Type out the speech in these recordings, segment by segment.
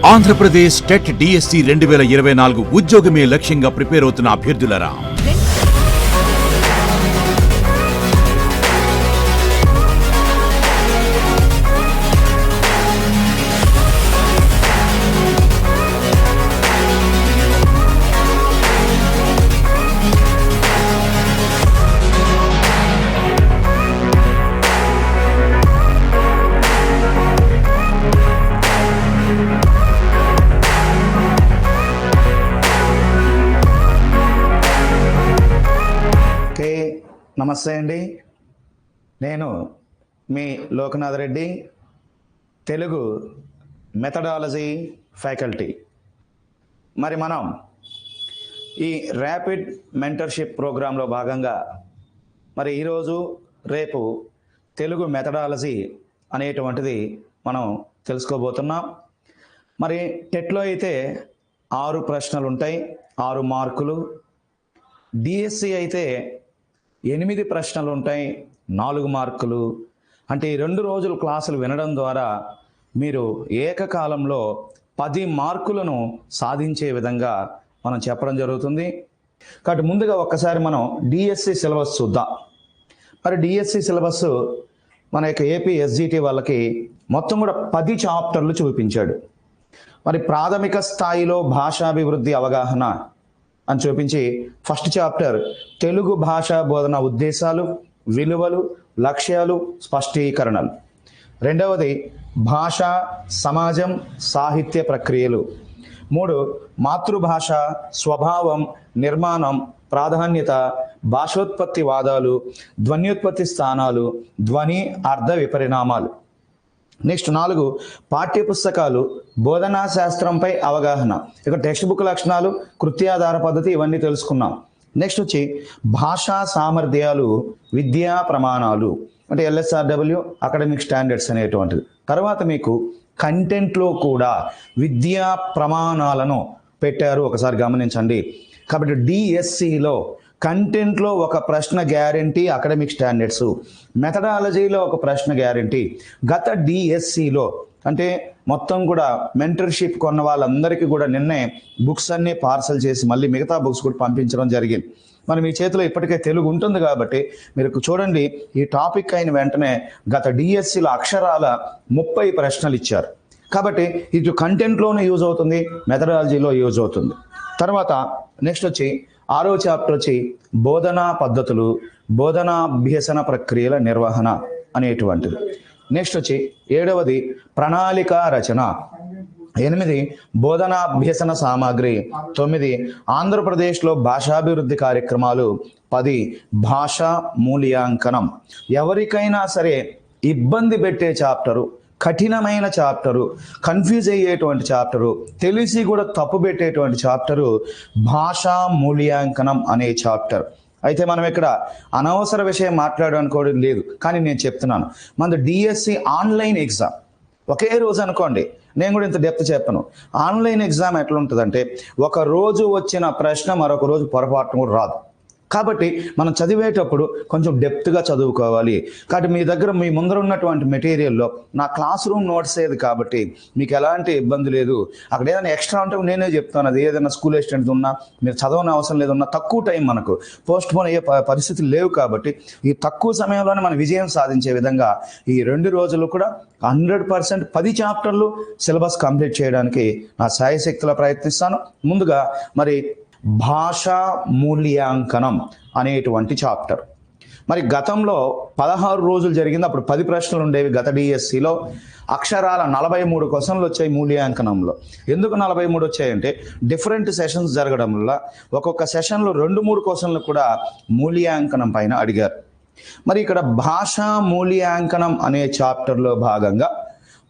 Andhra Pradesh TET DSC రెండు వేల ఇరవై నాలుగు ఉద్యోగమే లక్ష్యంగా ప్రిపేర్ అవుతున్న అభ్యర్థులరా? నమస్తే అండి. నేను మీ లోకనాథ్ రెడ్డి తెలుగు మెథడాలజీ ఫ్యాకల్టీ. మరి మనం ఈ ర్యాపిడ్ మెంటర్షిప్ ప్రోగ్రాంలో భాగంగా మరి ఈరోజు రేపు తెలుగు మెథడాలజీ అనేటువంటిది మనం తెలుసుకోబోతున్నాం. మరి టెట్లో అయితే ఆరు ప్రశ్నలు ఉంటాయి ఆరు మార్కులు. డిఎస్సి అయితే ఎనిమిది ప్రశ్నలు ఉంటాయి నాలుగు మార్కులు. అంటే ఈ రెండు రోజులు క్లాసులు వినడం ద్వారా మీరు ఏకకాలంలో పది మార్కులను సాధించే విధంగా మనం చెప్పడం జరుగుతుంది. కాబట్టి ముందుగా ఒక్కసారి మనం డిఎస్సి సిలబస్ చూద్దాం. మరి డిఎస్సి సిలబస్ మన యొక్క ఏపీ ఎస్జిటి వాళ్ళకి మొత్తం కూడా పది చాప్టర్లు చూపించాడు. మరి ప్రాథమిక స్థాయిలో భాషాభివృద్ధి అవగాహన అని చూపించి ఫస్ట్ చాప్టర్ తెలుగు భాషా బోధన ఉద్దేశాలు విలువలు లక్ష్యాలు స్పష్టీకరణలు. రెండవది భాష సమాజం సాహిత్య ప్రక్రియలు. మూడు మాతృభాష స్వభావం నిర్మాణం ప్రాధాన్యత భాషోత్పత్తి వాదాలు ధ్వన్యోత్పత్తి స్థానాలు ధ్వని అర్థ విపరిణామాలు. నెక్స్ట్ నాలుగు పాఠ్యపుస్తకాలు బోధనా శాస్త్రంపై అవగాహన. ఇక టెక్స్ట్ బుక్ లక్షణాలు కృత్యాధార పద్ధతి ఇవన్నీ తెలుసుకున్నాం. నెక్స్ట్ వచ్చి భాషా సామర్థ్యాలు విద్యా ప్రమాణాలు. అంటే ఎల్ఎస్ఆర్డబ్ల్యూ అకాడమిక్ స్టాండర్డ్స్ అనేటువంటిది. తర్వాత మీకు కంటెంట్లో కూడా విద్యా ప్రమాణాలను పెట్టారు. ఒకసారి గమనించండి. కాబట్టి డిఎస్సిలో కంటెంట్లో ఒక ప్రశ్న గ్యారంటీ అకాడమిక్ స్టాండర్డ్స్. మెథడాలజీలో ఒక ప్రశ్న గ్యారంటీ. గత డిఎస్సిలో అంటే మొత్తం కూడా మెంటర్షిప్ కొన్న వాళ్ళందరికీ కూడా నిన్నే బుక్స్ అన్నీ పార్సల్ చేసి మళ్ళీ మిగతా బుక్స్ కూడా పంపించడం జరిగింది. మరి మీ చేతిలో ఇప్పటికే తెలుగు ఉంటుంది కాబట్టి మీరు చూడండి ఈ టాపిక్ అయిన వెంటనే గత డిఎస్సిలో అక్షరాల ముప్పై ప్రశ్నలు ఇచ్చారు. కాబట్టి ఇది కంటెంట్లోనూ యూజ్ అవుతుంది మెథడాలజీలో యూజ్ అవుతుంది. తర్వాత నెక్స్ట్ వచ్చి ఆరో చాప్టర్ వచ్చి బోధనా పద్ధతులు బోధనా అభ్యసన ప్రక్రియల నిర్వహణ అనేటువంటిది. నెక్స్ట్ వచ్చి ఏడవది ప్రణాళిక రచన. ఎనిమిది బోధనా అభ్యసన సామాగ్రి. తొమ్మిది ఆంధ్రప్రదేశ్లో భాషాభివృద్ధి కార్యక్రమాలు. పది భాషా మూల్యాంకనం. ఎవరికైనా సరే ఇబ్బంది పెట్టే చాప్టరు. కఠినమైన చాప్టరు కన్ఫ్యూజ్ అయ్యేటువంటి చాప్టరు తెలిసి కూడా తప్పు పెట్టేటువంటి చాప్టరు భాషా మూల్యాంకనం అనే చాప్టర్. అయితే మనం ఇక్కడ అనవసర విషయం మాట్లాడనుకోవడం లేదు కానీ నేను చెప్తున్నాను. మన డిఎస్సి ఆన్లైన్ ఎగ్జామ్. ఒకే రోజు అనుకోండి నేను కూడా ఇంత డెప్త్ చెప్పను. ఆన్లైన్ ఎగ్జామ్ ఎట్లా ఉంటుందంటే ఒక రోజు వచ్చిన ప్రశ్న మరొక రోజు పొరపాటున కూడా రాదు. కాబట్టి మనం చదివేటప్పుడు కొంచెం డెప్త్గా చదువుకోవాలి. కాబట్టి మీ దగ్గర మీ ముందర ఉన్నటువంటి మెటీరియల్లో నా క్లాస్ రూమ్ నోట్స్ ఏది కాబట్టి మీకు ఎలాంటి ఇబ్బంది లేదు. అక్కడ ఏదైనా ఎక్స్ట్రా ఉంటే నేనే చెప్తాను. అది ఏదైనా స్కూల్ అసిస్టెంట్ ఉన్నా మీరు చదవని అవసరం లేదన్నా తక్కువ టైం మనకు. పోస్ట్ పోన్ అయ్యే ప- పరిస్థితులు లేవు కాబట్టి ఈ తక్కువ సమయంలోనే మనం విజయం సాధించే విధంగా ఈ రెండు రోజులు కూడా హండ్రెడ్ పర్సెంట్ పది చాప్టర్లు సిలబస్ కంప్లీట్ చేయడానికి నా శాయశక్తిలో ప్రయత్నిస్తాను. ముందుగా మరి భాషా మూల్యాంకనం అనేటువంటి చాప్టర్. మరి గతంలో పదహారు రోజులు జరిగింది అప్పుడు పది ప్రశ్నలు ఉండేవి గత డిఎస్సిలో అక్షరాల నలభై మూడు క్వశ్చన్లు వచ్చాయి మూల్యాంకనంలో. ఎందుకు నలభై మూడు వచ్చాయంటే డిఫరెంట్ సెషన్స్ జరగడం వల్ల ఒక్కొక్క సెషన్లో రెండు మూడు క్వశ్చన్లు కూడా మూల్యాంకనం పైన అడిగారు. మరి ఇక్కడ భాషా మూల్యాంకనం అనే చాప్టర్లో భాగంగా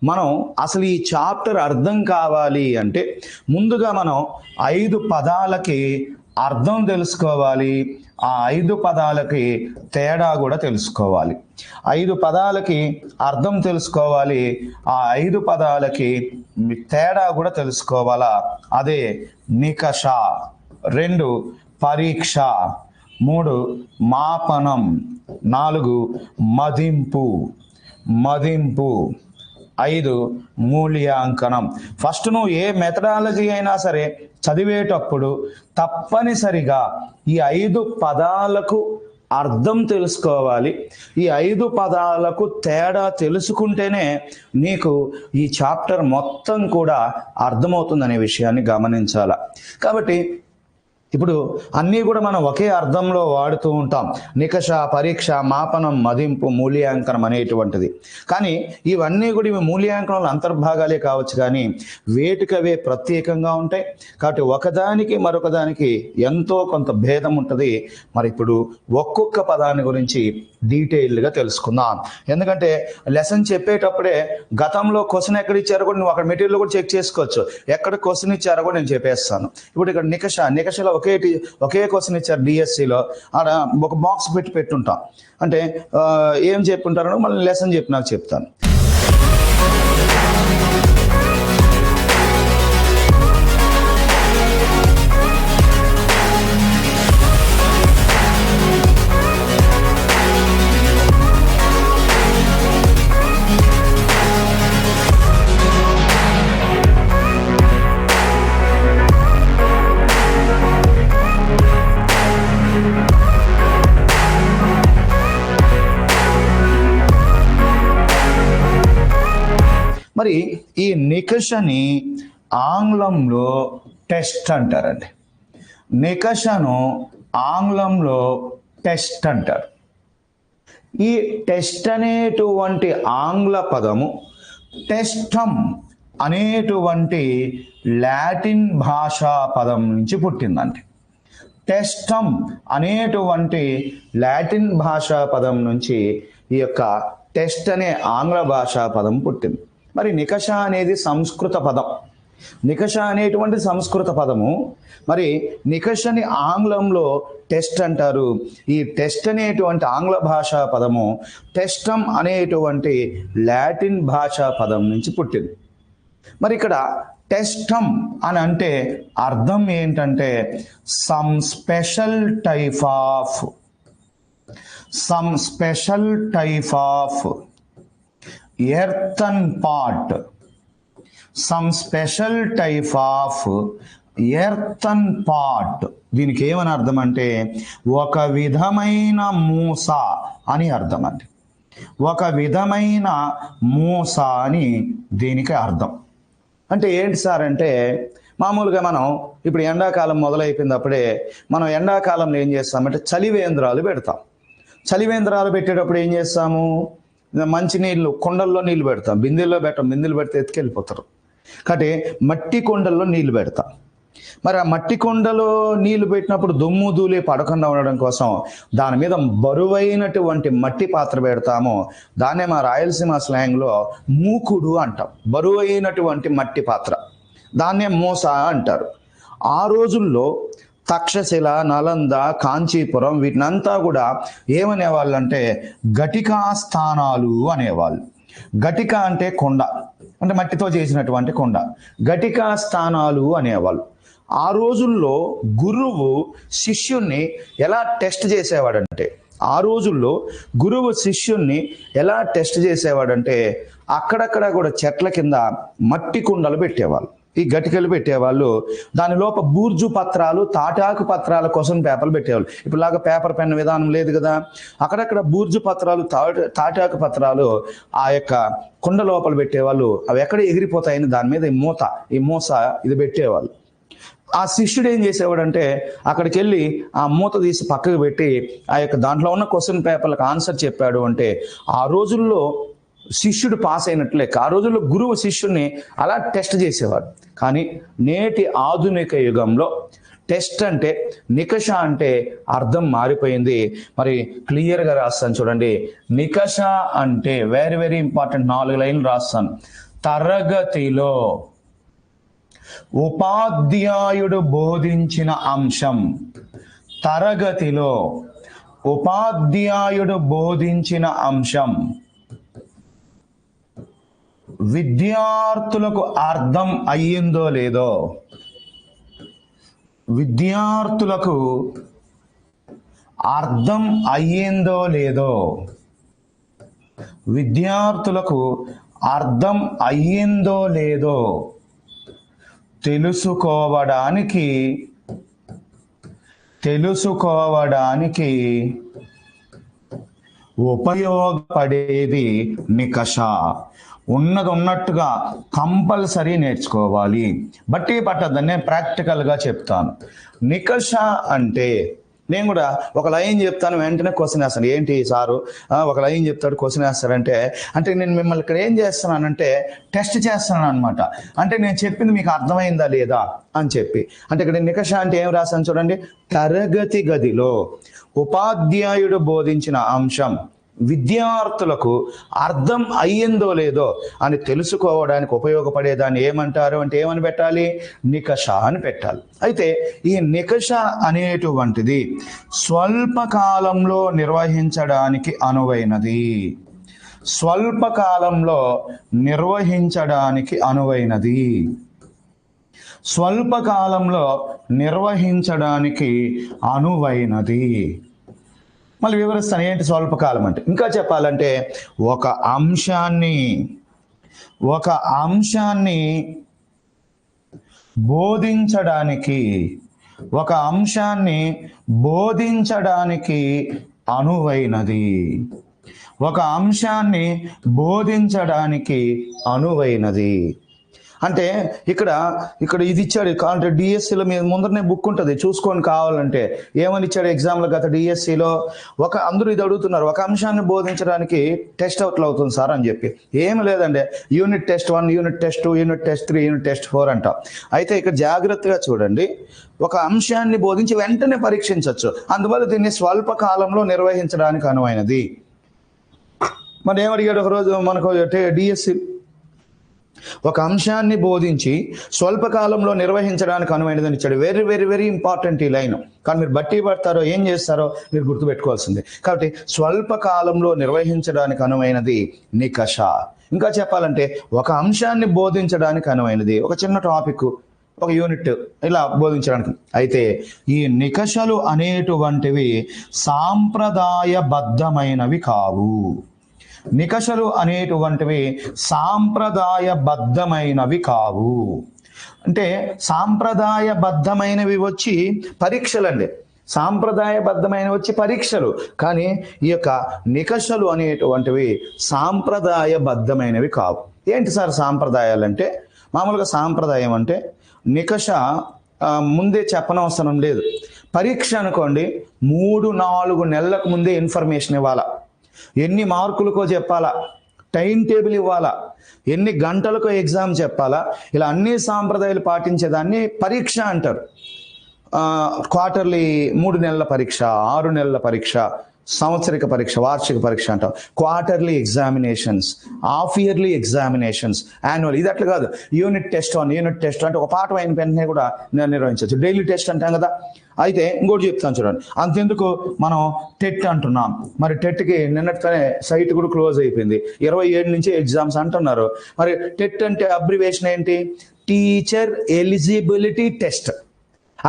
మనం అసలు ఈ చాప్టర్ అర్థం కావాలి అంటే ముందుగా మనం ఐదు పదాలకి అర్థం తెలుసుకోవాలి. ఆ ఐదు పదాలకి తేడా కూడా తెలుసుకోవాలి. ఐదు పదాలకి అర్థం తెలుసుకోవాలి. ఆ ఐదు పదాలకి తేడా కూడా తెలుసుకోవాలా? అదే నికష రెండు పరీక్ష మూడు మాపనం నాలుగు మదింపు. మదింపు. ఐదు మూల్యాంకనం. ఫస్ట్ నువ్వు ఏ మెథడాలజీ అయినా సరే చదివేటప్పుడు తప్పనిసరిగా ఈ ఐదు పదాలకు అర్థం తెలుసుకోవాలి. ఈ ఐదు పదాలకు తేడా తెలుసుకుంటేనే నీకు ఈ చాప్టర్ మొత్తం కూడా అర్థమవుతుందనే విషయాన్ని గమనించాల. కాబట్టి ఇప్పుడు అన్నీ కూడా మనం ఒకే అర్థంలో వాడుతూ ఉంటాం. నికష పరీక్ష మాపనం మదింపు మూల్యాంకనం అనేటువంటిది. కానీ ఇవన్నీ కూడా ఇవి మూల్యాంకనంలో అంతర్భాగాలే కావచ్చు కానీ వేటికవే ప్రత్యేకంగా ఉంటాయి. కాబట్టి ఒకదానికి మరొకదానికి ఎంతో కొంత భేదం ఉంటుంది. మరి ఇప్పుడు ఒక్కొక్క పదాన్ని గురించి డీటెయిల్డ్గా తెలుసుకుందాం. ఎందుకంటే లెసన్ చెప్పేటప్పుడే గతంలో క్వశ్చన్ ఎక్కడ ఇచ్చారో కూడా నువ్వు అక్కడ మెటీరియల్ కూడా చెక్ చేసుకోవచ్చు. ఎక్కడ క్వశ్చన్ ఇచ్చారో కూడా నేను చెప్పేస్తాను. ఇప్పుడు ఇక్కడ నికష నికషలో ఒకే ఒకే క్వశ్చన్ ఇచ్చారు డిఎస్సిలో ఆడ ఒక బాక్స్ పెట్టి పెట్టుంటాం. అంటే ఏం చెప్పుంటారో మళ్ళీ లెసన్ చెప్పి నాకు చెప్తాను. మరి ఈ నికషని ఆంగ్లంలో టెస్ట్ అంటారండి. నికషను ఆంగ్లంలో టెస్ట్ అంటారు. ఈ టెస్ట్ అనేటువంటి ఆంగ్ల పదము టెస్టం అనేటువంటి లాటిన్ భాషా పదం నుంచి పుట్టిందండి. టెస్టం అనేటువంటి లాటిన్ భాషా పదం నుంచి ఈ యొక్క టెస్ట్ అనే ఆంగ్ల భాషా పదం పుట్టింది. మరి నికష అనేది సంస్కృత పదం. నికష అనేటువంటి సంస్కృత పదము మరి నికషని ఆంగ్లంలో టెస్ట్ అంటారు. ఈ టెస్ట్ అనేటువంటి ఆంగ్ల భాషా పదము టెస్టమ్ అనేటువంటి లాటిన్ భాషా పదం నుంచి పుట్టింది. మరి ఇక్కడ టెస్టమ్ అని అంటే అర్థం ఏంటంటే some special type of some special type of earthen pot some special type of earthen pot దీనికి ఏమని అర్థం అంటే ఒక విధమైన మూస అని అర్థం అండి ఒక విధమైన మూస అని దీనికి అర్థం. అంటే ఏంటి సార్ అంటే మామూలుగా మనం ఇప్పుడు ఎండాకాలం మొదలైపోయింది అప్పుడే మనం ఎండాకాలంలో ఏం చేస్తామంటే చలివేంద్రాలు పెడతాం. చలివేంద్రాలు పెట్టేటప్పుడు ఏం చేస్తాము? మంచి నీళ్ళు కొండల్లో నీళ్ళు పెడతాం. బిందెల్లో పెట్టాం బిందెలు పెడితే ఎత్తుకెళ్ళిపోతారు. కాబట్టి మట్టి కొండల్లో నీళ్ళు పెడతాం. మరి ఆ మట్టి కొండలో నీళ్ళు పెట్టినప్పుడు దుమ్ము ధూళి పడకుండా ఉండడం కోసం దాని మీద బరువైనటువంటి మట్టి పాత్ర పెడతాము. దాన్నే మా రాయలసీమ స్లాంగ్లో మూకుడు అంటాం. బరువైనటువంటి మట్టి పాత్ర. దాన్నే మూస అంటారు. ఆ రోజుల్లో తక్షశిల నలంద కాంచీపురం వీటినంతా కూడా ఏమనేవాళ్ళు అంటే ఘటికా స్థానాలు అనేవాళ్ళు. ఘటిక అంటే కొండ అంటే మట్టితో చేసినటువంటి కొండ. ఘటికా స్థానాలు అనేవాళ్ళు. ఆ రోజుల్లో గురువు శిష్యుణ్ణి ఎలా టెస్ట్ చేసేవాడంటే ఆ రోజుల్లో గురువు శిష్యుణ్ణి ఎలా టెస్ట్ చేసేవాడంటే అక్కడక్కడ కూడా చెట్ల కింద మట్టి కుండలు పెట్టేవాళ్ళు. ఈ గటికలు పెట్టేవాళ్ళు. దాని లోప బూర్జు పత్రాలు తాటాకు పత్రాల కోసం పేపర్లు పెట్టేవాళ్ళు. ఇప్పుడులాగా పేపర్ పెన్ విధానం లేదు కదా. అక్కడక్కడ బూర్జు పత్రాలు తాట తాటాకు పత్రాలు ఆ యొక్క కుండ లోపల పెట్టేవాళ్ళు. అవి ఎక్కడ ఎగిరిపోతాయని దాని మీద ఈ మూత ఈ మూస ఇది పెట్టేవాళ్ళు. ఆ శిష్యుడు ఏం చేసేవాడంటే అక్కడికి వెళ్ళి ఆ మూత తీసి పక్కకు పెట్టి ఆ యొక్క దాంట్లో ఉన్న క్వశ్చన్ పేపర్లకు ఆన్సర్ చెప్పాడు అంటే ఆ రోజుల్లో శిష్యుడు పాస్ అయినట్లే. ఆ రోజుల్లో గురువు శిష్యుడిని అలా టెస్ట్ చేసేవారు కానీ నేటి ఆధునిక యుగంలో టెస్ట్ అంటే నికష అంటే అర్థం మారిపోయింది. మరి క్లియర్గా రాస్తాను చూడండి. నికష అంటే వెరీ వెరీ ఇంపార్టెంట్ నాలుగు లైన్లు రాస్తాను. తరగతిలో ఉపాధ్యాయుడు బోధించిన అంశం. తరగతిలో ఉపాధ్యాయుడు బోధించిన అంశం. విద్యార్థులకు అర్థం అయ్యిందో లేదో విద్యార్థులకు అర్థం అయ్యిందో లేదో విద్యార్థులకు అర్థం అయ్యిందో లేదో తెలుసుకోవడానికి తెలుసుకోవడానికి ఉపయోగపడేది నికష. ఉన్నది ఉన్నట్టుగా కంపల్సరీ నేర్చుకోవాలి. బట్టి పట్టద్దని నేను ప్రాక్టికల్గా చెప్తాను. నికష అంటే నేను కూడా ఒక లైన్ చెప్తాను వెంటనే క్వశ్చన్ వేస్తాను. ఏంటి సారు? ఒక లైన్ చెప్తాడు క్వశ్చన్ వేస్తారంటే అంటే నేను మిమ్మల్ని ఇక్కడ ఏం చేస్తున్నానంటే టెస్ట్ చేస్తున్నాను అనమాట అంటే నేను చెప్పింది మీకు అర్థమైందా లేదా అని చెప్పి. అంటే ఇక్కడ నికష అంటే ఏం రాశాను చూడండి? తరగతి గదిలో ఉపాధ్యాయుడు బోధించిన అంశం. విద్యార్థులకు అర్థం అయ్యిందో లేదో అని తెలుసుకోవడానికి ఉపయోగపడేదాన్ని ఏమంటారు? అంటే ఏమని పెట్టాలి? నికష అని పెట్టాలి. అయితే ఈ నికష అనేటువంటిది స్వల్పకాలంలో నిర్వహించడానికి అనువైనది. స్వల్పకాలంలో నిర్వహించడానికి అనువైనది. స్వల్పకాలంలో నిర్వహించడానికి అనువైనది. మళ్ళీ వివరిస్తాను ఏంటి స్వల్పకాలం అంటే. ఇంకా చెప్పాలంటే ఒక అంశాన్ని ఒక అంశాన్ని బోధించడానికి ఒక అంశాన్ని బోధించడానికి అనువైనది. ఒక అంశాన్ని బోధించడానికి అనువైనది. అంటే ఇక్కడ ఇక్కడ ఇది ఇచ్చాడు కావాలంటే డిఎస్సిలో మీద ముందరనే బుక్ ఉంటుంది చూసుకొని కావాలంటే. ఏమని ఇచ్చాడు ఎగ్జామ్లో గత డిఎస్సిలో ఒక అందరూ ఇది అడుగుతున్నారు ఒక అంశాన్ని బోధించడానికి టెస్ట్ అవుట్లు అవుతుంది సార్ అని చెప్పి. ఏమి లేదండి unit test one unit test two unit test three unit test four అంటాం. అయితే ఇక్కడ జాగ్రత్తగా చూడండి ఒక అంశాన్ని బోధించి వెంటనే పరీక్షించవచ్చు అందువల్ల దీన్ని స్వల్ప కాలంలో నిర్వహించడానికి అనువైనది. మరి ఏమడిగాడు ఒకరోజు మనకు డిఎస్సి ఒక అంశాన్ని బోధించి స్వల్పకాలంలో నిర్వహించడానికి అనువైనదని ఇచ్చాడు. వెరీ వెరీ వెరీ ఇంపార్టెంట్ ఈ లైన్. కానీ మీరు బట్టి పడతారో ఏం చేస్తారో మీరు గుర్తుపెట్టుకోవాల్సింది. కాబట్టి స్వల్పకాలంలో నిర్వహించడానికి అనువైనది నికష. ఇంకా చెప్పాలంటే ఒక అంశాన్ని బోధించడానికి అనువైనది. ఒక చిన్న టాపిక్ ఒక యూనిట్ ఇలా బోధించడానికి. అయితే ఈ నికషలు అనేటువంటివి సాంప్రదాయబద్ధమైనవి కావు. నికషలు అనేటువంటివి సాంప్రదాయబద్ధమైనవి కావు. అంటే సాంప్రదాయబద్ధమైనవి వచ్చి పరీక్షలండి. సాంప్రదాయబద్ధమైన వచ్చి పరీక్షలు. కానీ ఈ యొక్క నికషలు అనేటువంటివి సాంప్రదాయబద్ధమైనవి కావు. ఏంటి సార్ సాంప్రదాయాలు అంటే మామూలుగా సాంప్రదాయం అంటే నికష ముందే చెప్పనవసరం లేదు. పరీక్ష అనుకోండి మూడు నాలుగు నెలలకు ముందే ఇన్ఫర్మేషన్ ఇవ్వాలా. ఎన్ని మార్కులకో చెప్పాలా టైం టేబుల్ ఇవ్వాలా ఎన్ని గంటలకో ఎగ్జామ్ చెప్పాలా ఇలా అన్ని సాంప్రదాయాలు పాటించేదాన్ని పరీక్ష అంటారు. క్వార్టర్లీ మూడు నెలల పరీక్ష ఆరు నెలల పరీక్ష సంవత్సరిక పరీక్ష వార్షిక పరీక్ష అంటాం. Quarterly examinations half yearly examinations annual ఇది అట్లా కాదు. Unit test one unit test అంటే ఒక పాఠం అయిన వెంటనే కూడా నేను నిర్వహించవచ్చు. డైలీ టెస్ట్ అంటాం కదా. అయితే ఇంకోటి చెప్తాను చూడండి. అంతెందుకు మనం టెట్ అంటున్నాం. మరి టెట్కి నిన్నటితోనే సైట్ కూడా క్లోజ్ అయిపోయింది. ఇరవై ఏడు నుంచి ఎగ్జామ్స్ అంటున్నారు. మరి టెట్ అంటే అబ్రివేషన్ ఏంటి? టీచర్ ఎలిజిబిలిటీ టెస్ట్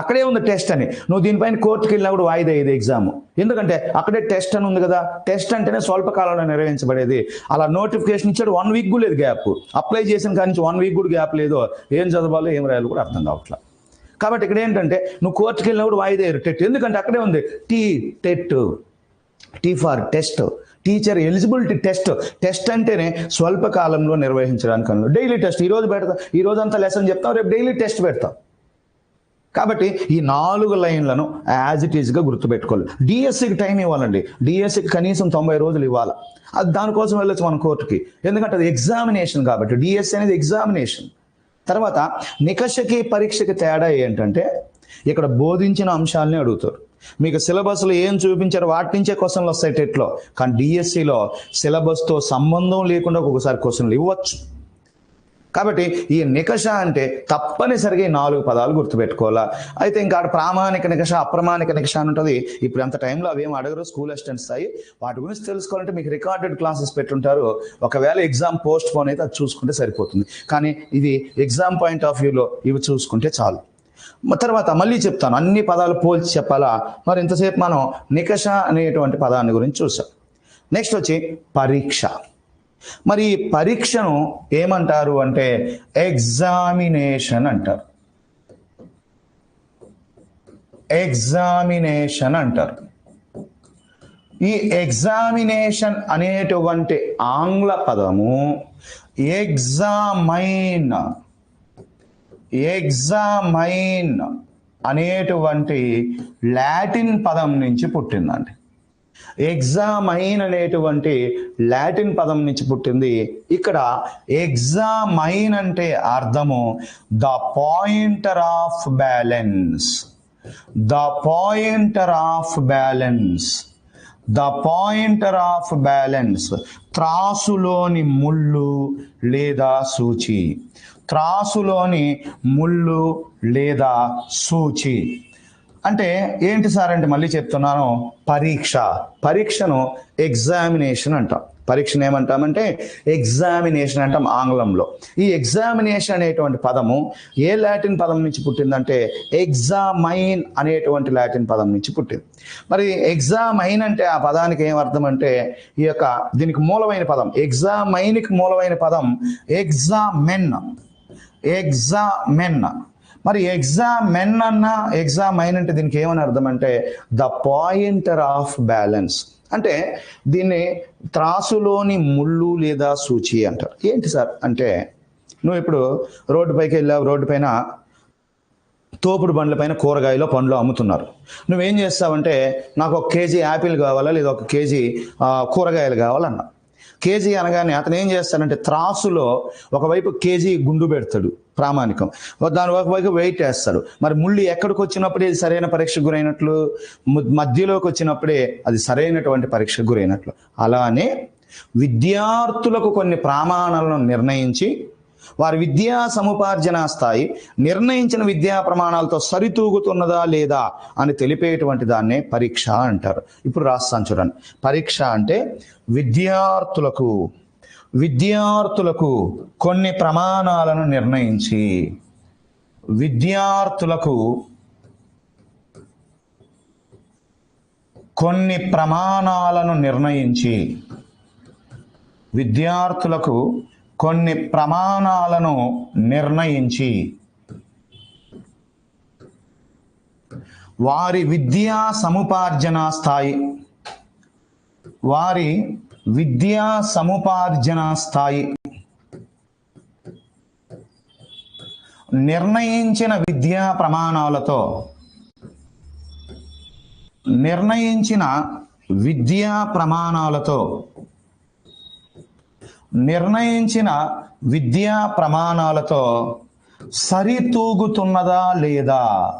అక్కడే ఉంది టెస్ట్ అని. నువ్వు దీనిపైన కోర్టుకి వెళ్ళినా కూడా వాయిదా ఇది ఎగ్జామ్? ఎందుకంటే అక్కడే టెస్ట్ అని ఉంది కదా. టెస్ట్ అంటేనే స్వల్పకాలంలో నిర్వహించబడేది. అలా నోటిఫికేషన్ ఇచ్చాడు వన్ వీక్ కూడా లేదు గ్యాప్. అప్లై చేసిన కానీ వన్ వీక్ కూడా గ్యాప్ లేదు. ఏం చదవాలో ఏం రాయాలో కూడా అర్థం కావట్లా. కాబట్టి ఇక్కడ ఏంటంటే నువ్వు కోర్టుకి వెళ్ళినప్పుడు వాయిదా టెట్ ఎందుకంటే అక్కడే ఉంది. T TET T for test. Teacher eligibility test. Test అంటేనే స్వల్పకాలంలో నిర్వహించడానికి డైలీ టెస్ట్. ఈ రోజు పెడతాం ఈ రోజు అంతా లెసన్ చెప్తాం రేపు డైలీ టెస్ట్ పెడతాం. కాబట్టి ఈ నాలుగు లైన్లను యాజ్ ఇట్ ఈజ్గా గుర్తుపెట్టుకోవాలి. డిఎస్సికి టైం ఇవ్వాలండి. డిఎస్సికి కనీసం తొంభై రోజులు ఇవ్వాలి. అది దానికోసం వెళ్ళొచ్చు మన కోర్టుకి. ఎందుకంటే అది ఎగ్జామినేషన్ కాబట్టి డిఎస్సి అనేది ఎగ్జామినేషన్ తర్వాత నికషకి పరీక్షకి తేడా ఏంటంటే ఇక్కడ బోధించిన అంశాలని అడుగుతారు. మీకు సిలబస్లో ఏం చూపించారు వాటి నుంచే క్వశ్చన్లు వస్తాయి టెట్లో. కానీ డిఎస్సిలో సిలబస్తో సంబంధం లేకుండా ఒక్కొక్కసారి క్వశ్చన్లు ఇవ్వచ్చు. కాబట్టి ఈ నికష అంటే తప్పనిసరిగా ఈ నాలుగు పదాలు గుర్తుపెట్టుకోవాలా? అయితే ఇంకా ప్రామాణిక నికష అప్రమాణిక నికష అని ఉంటుంది. ఇప్పుడు అంత టైంలో అవేం అడగరు? స్కూల్ అసిస్టెంట్స్ అయ్యి వాటి గురించి తెలుసుకోవాలంటే మీకు రికార్డెడ్ క్లాసెస్ పెట్టుంటారు. ఒకవేళ ఎగ్జామ్ పోస్ట్ పోన్ అయితే అది చూసుకుంటే సరిపోతుంది. కానీ ఇది ఎగ్జామ్ పాయింట్ ఆఫ్ వ్యూలో ఇవి చూసుకుంటే చాలు. తర్వాత మళ్ళీ చెప్తాను. అన్ని పదాలు పోల్చి చెప్పాలా? మరి ఇంతసేపు మనం నికష అనేటువంటి పదాన్ని గురించి చూసాం. నెక్స్ట్ వచ్చి పరీక్ష. మరి పరీక్షను ఏమంటారు అంటే ఎగ్జామినేషన్ అంటారు. ఎగ్జామినేషన్ అంటారు. ఈ ఎగ్జామినేషన్ అనేటువంటి ఆంగ్ల పదము ఎగ్జామైన్ ఎగ్జామైన్ అనేటువంటి లాటిన్ పదం నుంచి పుట్టిందండి. ఎగ్జామైన్ అనేటువంటి లాటిన్ పదం నుంచి పుట్టింది. ఇక్కడ ఎగ్జామైన్ అంటే అర్థము the pointer of balance. The pointer of balance. The pointer of balance. త్రాసులోని ముళ్ళు లేదా సూచి. త్రాసులోని ముళ్ళు లేదా సూచి. అంటే ఏంటి సార్ అంటే మళ్ళీ చెప్తున్నాను. పరీక్ష. పరీక్షను ఎగ్జామినేషన్ అంటాం. పరీక్షను ఏమంటామంటే ఎగ్జామినేషన్ అంటాం ఆంగ్లంలో. ఈ ఎగ్జామినేషన్ అనేటువంటి పదము ఏ లాటిన్ పదం నుంచి పుట్టిందంటే ఎగ్జామైన్ అనేటువంటి లాటిన్ పదం నుంచి పుట్టింది. మరి ఎగ్జామైన్ అంటే ఆ పదానికి ఏం అర్థం అంటే ఈ యొక్క దీనికి మూలమైన పదం. ఎగ్జామైన్కి మూలమైన పదం ఎగ్జామెన్ ఎగ్జామెన్ మరి ఎగ్జామెన్ అన్న ఎగ్జామైన్ అంటే దీనికి ఏమని అర్థం అంటే ద పాయింటర్ ఆఫ్ బ్యాలెన్స్ అంటే దీన్ని త్రాసులోని ముళ్ళు లేదా సూచి అంటారు. ఏంటి సార్? అంటే నువ్వు ఇప్పుడు రోడ్డు పైకి వెళ్ళావు రోడ్డు పైన తోపుడు బండ్ల పైన కూరగాయలు పండ్లు అమ్ముతున్నారు. నువ్వేం చేస్తావంటే నాకు ఒక కేజీ యాపిల్ కావాలా లేదా ఒక కేజీ కూరగాయలు కావాలన్నా. కేజీ అనగానే అతను ఏం చేస్తాడంటే త్రాసులో ఒకవైపు కేజీ గుండు పెడతాడు ప్రామాణికం. దాని ఒకవైపు వెయిట్ వేస్తాడు. మరి ముళ్ళు ఎక్కడికి వచ్చినప్పుడే ఇది సరైన పరీక్షకు గురైనట్లు? మధ్యలోకి వచ్చినప్పుడే అది సరైనటువంటి పరీక్షకు గురైనట్లు. అలానే విద్యార్థులకు కొన్ని ప్రమాణాలను నిర్ణయించి వారి విద్యా సముపార్జన స్థాయి నిర్ణయించిన విద్యా ప్రమాణాలతో సరితూగుతున్నదా లేదా అని తెలిపేటువంటి దాన్నే పరీక్ష అంటారు. ఇప్పుడు రాస్తాను చూడండి. పరీక్ష అంటే విద్యార్థులకు విద్యార్థులకు కొన్ని ప్రమాణాలను నిర్ణయించి విద్యార్థులకు కొన్ని ప్రమాణాలను నిర్ణయించి విద్యార్థులకు కొన్ని ప్రమాణాలను నిర్ణయించి వారి విద్యా సముపార్జన స్థాయి వారి విద్యా సముపార్జన స్థాయి నిర్ణయించిన విద్యా ప్రమాణాలతో నిర్ణయించిన విద్యా ప్రమాణాలతో నిర్ణయించిన విద్యా ప్రమాణాలతో సరితూగుతున్నదా లేదా?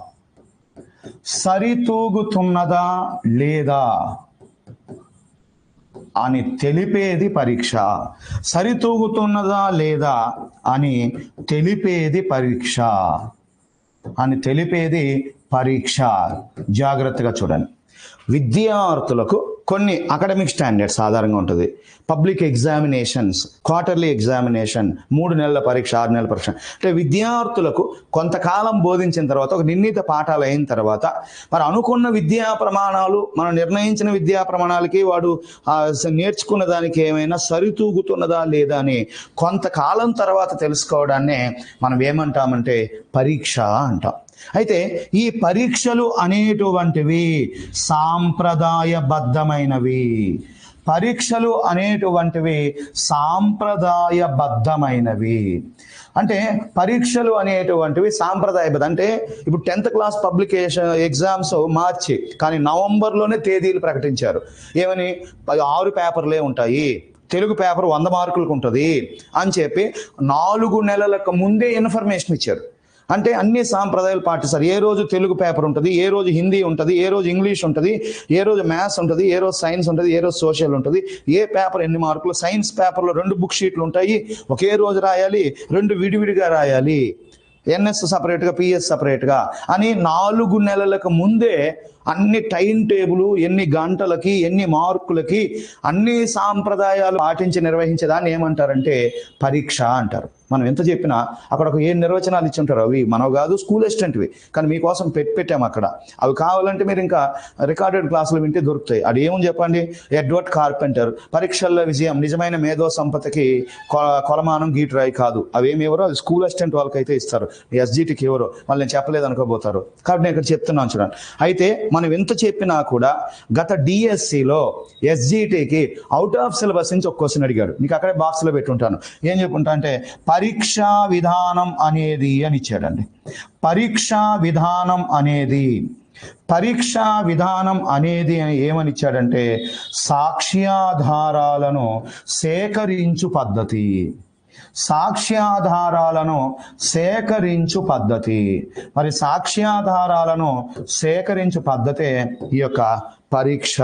సరితూగుతున్నదా లేదా? అని తెలిపేది పరీక్ష. సరితూగుతున్నదా లేదా అని తెలిపేది పరీక్ష. అని తెలిపేది పరీక్ష. జాగ్రత్తగా చూడండి. విద్యార్థులకు కొన్ని అకాడమిక్ స్టాండర్డ్స్ ఆధారంగా ఉంటుంది. పబ్లిక్ ఎగ్జామినేషన్స్ క్వార్టర్లీ ఎగ్జామినేషన్ మూడు నెలల పరీక్ష ఆరు నెలల పరీక్ష. అంటే విద్యార్థులకు కొంతకాలం బోధించిన తర్వాత ఒక నిర్ణీత పాఠాలు అయిన తర్వాత మరి అనుకున్న విద్యా ప్రమాణాలు మనం నిర్ణయించిన విద్యా ప్రమాణాలకి వాడు నేర్చుకున్న దానికి ఏమైనా సరితూగుతున్నదా లేదా అని కొంతకాలం తర్వాత తెలుసుకోవడాన్నే మనం ఏమంటామంటే పరీక్ష అంటాం. అయితే ఈ పరీక్షలు అనేటువంటివి సాంప్రదాయబద్ధమైనవి. పరీక్షలు అనేటువంటివి సాంప్రదాయబద్ధమైనవి. అంటే పరీక్షలు అనేటువంటివి సాంప్రదాయబద్ధ అంటే ఇప్పుడు tenth class publication exams March కానీ నవంబర్లోనే తేదీలు ప్రకటించారు. ఏమని? పది ఆరు పేపర్లే ఉంటాయి. తెలుగు పేపర్ వంద మార్కులకు ఉంటుంది అని చెప్పి నాలుగు నెలలకు ముందే ఇన్ఫర్మేషన్ ఇచ్చారు. అంటే అన్ని సాంప్రదాయాలు పాటిస్తారు ఏ రోజు తెలుగు పేపర్ ఉంటుంది ఏ రోజు హిందీ ఉంటుంది ఏ రోజు ఇంగ్లీష్ ఉంటుంది ఏ రోజు మ్యాథ్స్ ఉంటుంది ఏ రోజు సైన్స్ ఉంటుంది ఏ రోజు సోషల్ ఉంటుంది ఏ పేపర్ ఎన్ని మార్కులు సైన్స్ పేపర్లో రెండు బుక్ షీట్లు ఉంటాయి ఒకే రోజు రాయాలి రెండు విడివిడిగా రాయాలి ఎన్ఎస్ సపరేట్గా పిఎస్ సపరేట్గా అని నాలుగు నెలలకు ముందే అన్ని టైం టేబుల్ ఎన్ని గంటలకి ఎన్ని మార్కులకి అన్ని సాంప్రదాయాలు పాటించి నిర్వహించేదాన్ని ఏమంటారంటే పరీక్ష అంటారు. మనం ఎంత చెప్పినా అక్కడ ఒక ఏ నిర్వచనాలు ఇచ్చి ఉంటారు. అవి మనవి కాదు స్కూల్ అసిస్టెంట్వి కానీ మీకోసం పెట్టి పెట్టాము అక్కడ. అవి కావాలంటే మీరు ఇంకా రికార్డెడ్ క్లాసులు వింటే దొరుకుతాయి. అది ఏమని చెప్పండి? Edward Carpenter. పరీక్షల్లో విజయం నిజమైన మేధో సంపత్తికి కొ- కొలమానం గీటురాయి కాదు. అవేమి ఎవరో అది స్కూల్ అసిస్టెంట్ వాళ్ళకైతే ఇస్తారు. ఎస్జిటికి ఎవరో? వాళ్ళు నేను చెప్పలేదు అనుకోబోతారు. కాబట్టి నేను ఇక్కడ చెప్తున్నాను చూడండి. అయితే మనం ఎంత చెప్పినా కూడా గత డిఎస్సిలో ఎస్జిటికి అవుట్ ఆఫ్ సిలబస్ నుంచి ఒక క్వశ్చన్ అడిగాడు. మీకు అక్కడే బాక్స్లో పెట్టుంటాను. ఏం చెప్పుంటా అంటే పరీక్షా విధానం అనేది అని ఇచ్చాడండి. పరీక్షా విధానం అనేది పరీక్షా విధానం అనేది అని ఏమని ఇచ్చాడంటే సాక్ష్యాధారాలను సేకరించు పద్ధతి సాక్ష్యాధారాలను సేకరించు పద్ధతి. మరి సాక్ష్యాధారాలను సేకరించు పద్ధతే ఈ యొక్క పరీక్ష.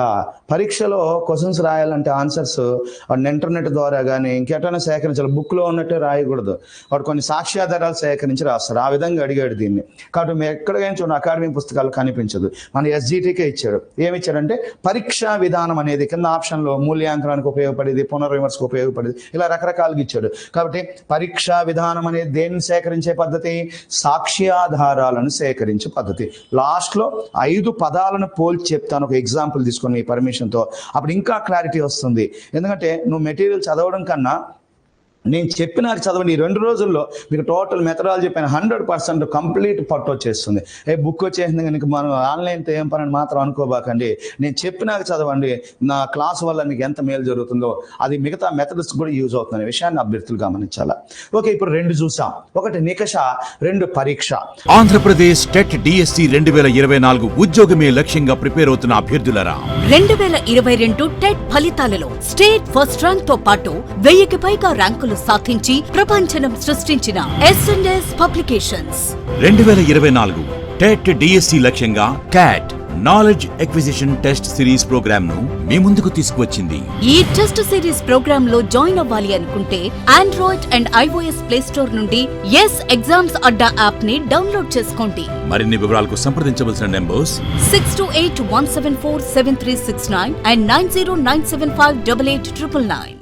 పరీక్షలో క్వశ్చన్స్ రాయాలంటే ఆన్సర్స్ వాడిని ఇంటర్నెట్ ద్వారా కానీ ఇంకెటైనా సేకరించాలి. బుక్లో ఉన్నట్టే రాయకూడదు. వాడు కొన్ని సాక్ష్యాధారాలు సేకరించి రాస్తారు ఆ విధంగా అడిగాడు దీన్ని. కాబట్టి మేము ఎక్కడికైనా చూడండి అకాడమీ పుస్తకాలు కనిపించదు. మన ఎస్జిటికే ఇచ్చాడు. ఏమిచ్చాడంటే పరీక్షా విధానం అనేది కింద ఆప్షన్లో మూల్యాంకనానికి ఉపయోగపడేది పునర్విమర్శకు ఉపయోగపడేది ఇలా రకరకాలుగా ఇచ్చాడు. కాబట్టి పరీక్షా విధానం అనేది దేన్ని సేకరించే పద్ధతి? సాక్ష్యాధారాలను సేకరించే పద్ధతి. లాస్ట్లో ఐదు పదాలను పోల్చి చెప్తాను. ఒక ఎగ్జామ్ ఎగ్జాంపుల్ తీసుకొని మీ పర్మిషన్తో అప్పుడు ఇంకా క్లారిటీ వస్తుంది. ఎందుకంటే నువ్వు మెటీరియల్ చదవడం కన్నా నేను చెప్పినాక చదవండి. ఈ రెండు రోజుల్లో మీకు టోటల్ మెథడాలజీ పైన హండ్రెడ్ పర్సెంట్ కంప్లీట్ పట్టు వచ్చేస్తుంది. ఏ బుక్ వచ్చేసింది కనుక మనం ఆన్లైన్తో ఏం పని మాత్రం అనుకోబాకండి. నేను చెప్పినాక చదవండి. నా క్లాస్ వల్ల మీకు ఎంత మేలు జరుగుతుందో అది మిగతా మెథడ్స్ కూడా యూజ్ అవుతుంది విషయాన్ని అభ్యర్థులు గమనించాలా? ఓకే ఇప్పుడు రెండు చూసాం. ఒకటి నికష రెండు పరీక్ష. ఆంధ్రప్రదేశ్ టెట్ డిఎస్సి రెండు వేల ఇరవై నాలుగు ఉద్యోగమే లక్ష్యంగా ప్రిపేర్ అవుతున్న అభ్యర్థులరా? రెండు వేల ఇరవై రెండు టెట్ ఫలితాలలో స్టేట్ ఫస్ట్ ర్యాంక్తో పాటు వెయ్యికి పైగా ర్యాంకులు సాధించి ప్రపంచనం సృష్టించిన ఎస్ పబ్లికేషన్స్. రెండు వేల ఇరవై నాలుగు టెట్ డిఎస్సి లక్ష్యంగా CAT knowledge acquisition test series ప్రోగ్రామ్ను మీ ముందుకు తీసుకువచ్చింది. ఈ టెస్ట్ సిరీస్ ప్రోగ్రామ్లో జాయిన్ అవ్వాలి అనుకుంటే Android and iOS Play Store నుండి ఎస్ ఎగ్జామ్స్ అడ్డా యాప్ని డౌన్లోడ్ చేసుకోండి. మరిన్ని వివరాలకు సంప్రదించవలసిన numbers six two eight one seven four seven three six nine and nine zero nine seven five double eight triple nine